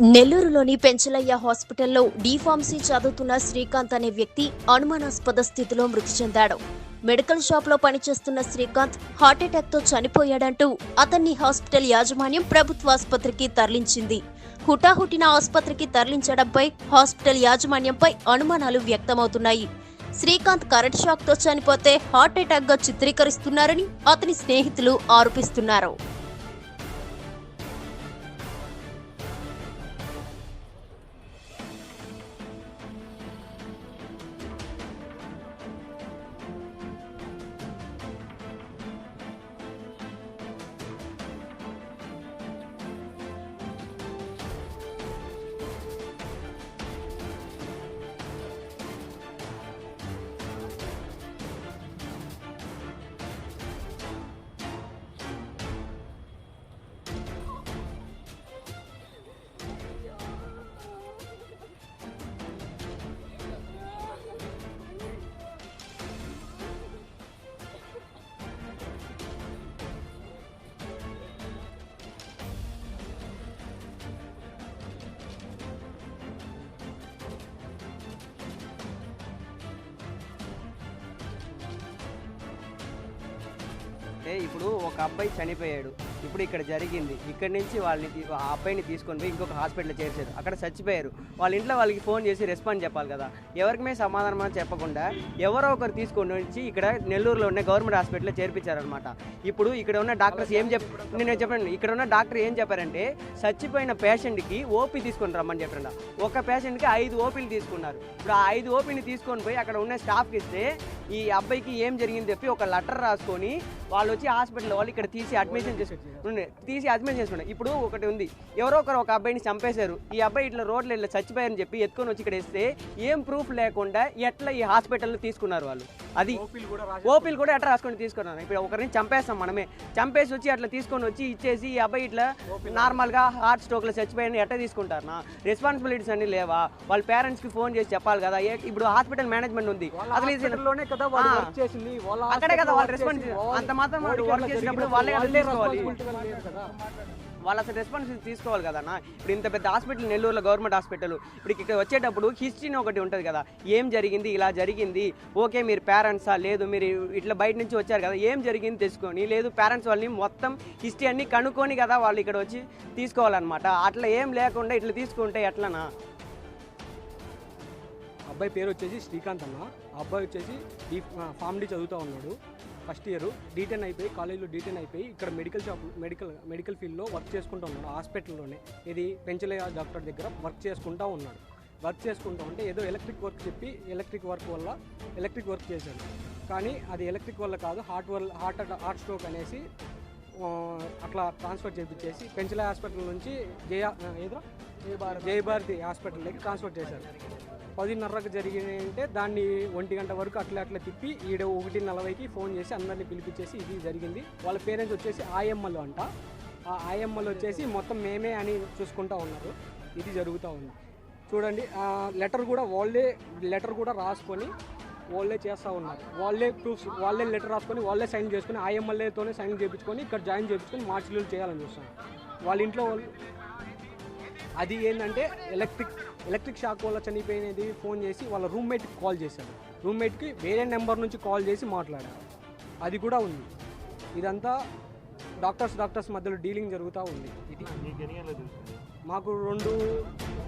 నెల్లూరులోని పెంచలయ్య హాస్పిటల్లో డిఫార్మసీ చదువుతున్న శ్రీకాంత్ అనే వ్యక్తి అనుమానాస్పద స్థితిలో మృతి చెందాడు. మెడికల్ షాప్లో పనిచేస్తున్న శ్రీకాంత్ హార్ట్అటాక్తో చనిపోయాడంటూ అతన్ని హాస్పిటల్ యాజమాన్యం ప్రభుత్వ ఆసుపత్రికి తరలించింది. హుటాహుటిన ఆసుపత్రికి తరలించడంపై హాస్పిటల్ యాజమాన్యంపై అనుమానాలు వ్యక్తమవుతున్నాయి. శ్రీకాంత్ కరెంట్ షాక్తో చనిపోతే హార్ట్అటాక్గా చిత్రీకరిస్తున్నారని అతని స్నేహితులు ఆరోపిస్తున్నారు. ఇప్పుడు ఒక అబ్బాయి చనిపోయాడు. ఇప్పుడు ఇక్కడ జరిగింది. ఇక్కడ నుంచి వాళ్ళని ఆ అబ్బాయిని తీసుకొని పోయి ఇంకొక హాస్పిటల్ చేర్చారు. అక్కడ చచ్చిపోయారు. వాళ్ళ ఇంట్లో వాళ్ళకి ఫోన్ చేసి రెస్పాండ్ చెప్పాలి కదా. ఎవరికి సమాధానం అని చెప్పకుండా ఎవరో ఒకరు తీసుకొని వచ్చి ఇక్కడ నెల్లూరులో ఉన్న గవర్నమెంట్ హాస్పిటల్లో చేర్పించారనమాట ఇప్పుడు ఇక్కడ ఉన్న డాక్టర్స్ ఏం చెప్ నేను చెప్పండి ఇక్కడ ఉన్న డాక్టర్ ఏం చెప్పారంటే చచ్చిపోయిన పేషెంట్కి ఓపీ తీసుకొని రమ్మని చెప్పండి ఒక పేషెంట్కి ఐదు ఓపీలు తీసుకున్నారు. ఇప్పుడు ఆ ఐదు ఓపీని తీసుకొని పోయి అక్కడ ఉన్న స్టాఫ్కి ఇస్తే ఈ అబ్బాయికి ఏం జరిగింది చెప్పి ఒక లెటర్ రాసుకొని వాళ్ళు వచ్చి హాస్పిటల్ వాళ్ళు ఇక్కడ తీసి అడ్మిషన్ చేసి ఉండే- తీసి అడ్మిషన్ చేసుకున్నారు ఇప్పుడు ఒకటి ఉంది. ఎవరో ఒకరు ఒక అబ్బాయిని చంపేశారు. ఈ అబ్బాయి ఇట్లా రోడ్లు ఇట్లా చచ్చిపోయారని చెప్పి ఎత్తుకొని వచ్చి ఇక్కడ వేస్తే ఏం ప్రూఫ్ లేకుండా ఎట్లా ఈ హాస్పిటల్లో తీసుకున్నారు వాళ్ళు? అది ఓపీలు కూడా ఎట్లా రాసుకొని తీసుకున్నారు ఇప్పుడు ఒకరిని చంపేస్తాం మనమే. చంపేసి వచ్చి అట్లా తీసుకొని వచ్చి ఇచ్చేసి ఈ అబ్బాయి ఇట్లా నార్మల్గా హార్ట్ స్ట్రోక్లో చచ్చిపోయారని ఎట్లా తీసుకుంటారు? నా రెస్పాన్సిబిలిటీస్ అన్ని లేవా? వాళ్ళ పేరెంట్స్కి ఫోన్ చేసి చెప్పాలి కదా. ఇప్పుడు హాస్పిటల్ మేనేజ్మెంట్ ఉంది. అసలు అక్కడే కదా వాళ్ళు రెస్పాన్స్ అంత మాత్రం వర్క్ చేసినప్పుడు వాళ్ళే కదా. వాళ్ళు అసలు రెస్పాన్సిబిలిటీ తీసుకోవాలి కదా ఇప్పుడు ఇంత పెద్ద హాస్పిటల్ నెల్లూరులో గవర్నమెంట్ హాస్పిటల్ ఇప్పుడు ఇక్కడ వచ్చేటప్పుడు హిస్టరీని ఒకటి ఉంటుంది కదా. ఏం జరిగింది? ఇలా జరిగింది. ఓకే మీరు పేరెంట్సా లేదు మీరు ఇట్లా బయట నుంచి వచ్చారు కదా. ఏం జరిగింది తెలుసుకొని? లేదు పేరెంట్స్ వాళ్ళని మొత్తం హిస్టరీ అన్ని కనుక్కొని కదా వాళ్ళు ఇక్కడ వచ్చి తీసుకోవాలన్నమాట. అట్లా ఏం లేకుండా ఇట్లా తీసుకుంటే ఎట్లనా? అబ్బాయి పేరు వచ్చేసి శ్రీకాంత్ అన్న. ఆ అబ్బాయి వచ్చేసి ఈ ఫార్మ్ చదువుతూ ఉన్నాడు. ఫస్ట్ ఇయర్ డీటెన్ అయిపోయి కాలేజ్లో డీటెన్ అయిపోయి ఇక్కడ మెడికల్ షాప్ మెడికల్ మెడికల్ ఫీల్డ్లో వర్క్ చేసుకుంటూ ఉన్నాడు హాస్పిటల్లోనే ఇది పెంచలయ్య డాక్టర్ దగ్గర వర్క్ చేసుకుంటూ ఉన్నాడు. వర్క్ చేసుకుంటూ ఉంటే ఏదో ఎలక్ట్రిక్ వర్క్ చెప్పి ఎలక్ట్రిక్ వర్క్ వల్ల ఎలక్ట్రిక్ వర్క్ చేశాడు. కానీ అది ఎలక్ట్రిక్ వల్ల కాదు హార్ట్ వల్ల హార్ట్ హార్ట్ స్ట్రోక్ అనేసి అట్లా ట్రాన్స్ఫర్ చేయించేసి పెంచలయ్య హాస్పిటల్ నుంచి జయ ఏదో? జయభారతి హాస్పిటల్లోకి ట్రాన్స్ఫర్ చేశారు పదిన్నరకు జరిగిందంటే దాన్ని ఒంటి గంట వరకు అట్లా అట్లా తిప్పి ఈడ ఒకటి నలభైకి ఫోన్ చేసి అందరిని పిలిపించేసి ఇది జరిగింది. వాళ్ళ పేరెంట్స్ వచ్చేసి ఆయమ్మలు అంట. ఆ ఆయమ్మలు వచ్చేసి మొత్తం మేమే అని చూసుకుంటా ఉన్నారు. ఇది జరుగుతూ ఉంది. చూడండి లెటర్ కూడా వాళ్ళే లెటర్ కూడా రాసుకొని వాళ్ళే చేస్తూ ఉన్నారు. వాళ్ళే ప్రూఫ్స్ వాళ్ళే లెటర్ రాసుకొని వాళ్ళే సైన్ చేసుకుని ఆయమ్మలతోనే సైన్ చేయించుకొని ఇక్కడ జాయిన్ చేయించుకొని మార్చిలు చేయాలని చూస్తాను వాళ్ళ ఇంట్లో వాళ్ళు అది ఏంటంటే ఎలక్ట్రిక్ ఎలక్ట్రిక్ షాక్ వల్ల చనిపోయినది ఫోన్ చేసి వాళ్ళ రూమ్మేట్కి కాల్ చేశారు రూమ్మేట్కి వేరే నెంబర్ నుంచి కాల్ చేసి మాట్లాడారు అది కూడా ఉంది. ఇదంతా డాక్టర్స్ డాక్టర్స్ మధ్యలో డీలింగ్ జరుగుతూ ఉంది. ఇది మాకు రెండు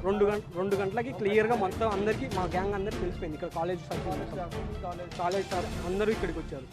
రెండు గంట రెండు గంటలకి క్లియర్గా మొత్తం అందరికీ మా గ్యాంగ్ అందరికి తెలిసిపోయింది. ఇక్కడ కాలేజ్ కాలేజ్ స్టాఫ్ అందరూ ఇక్కడికి వచ్చారు.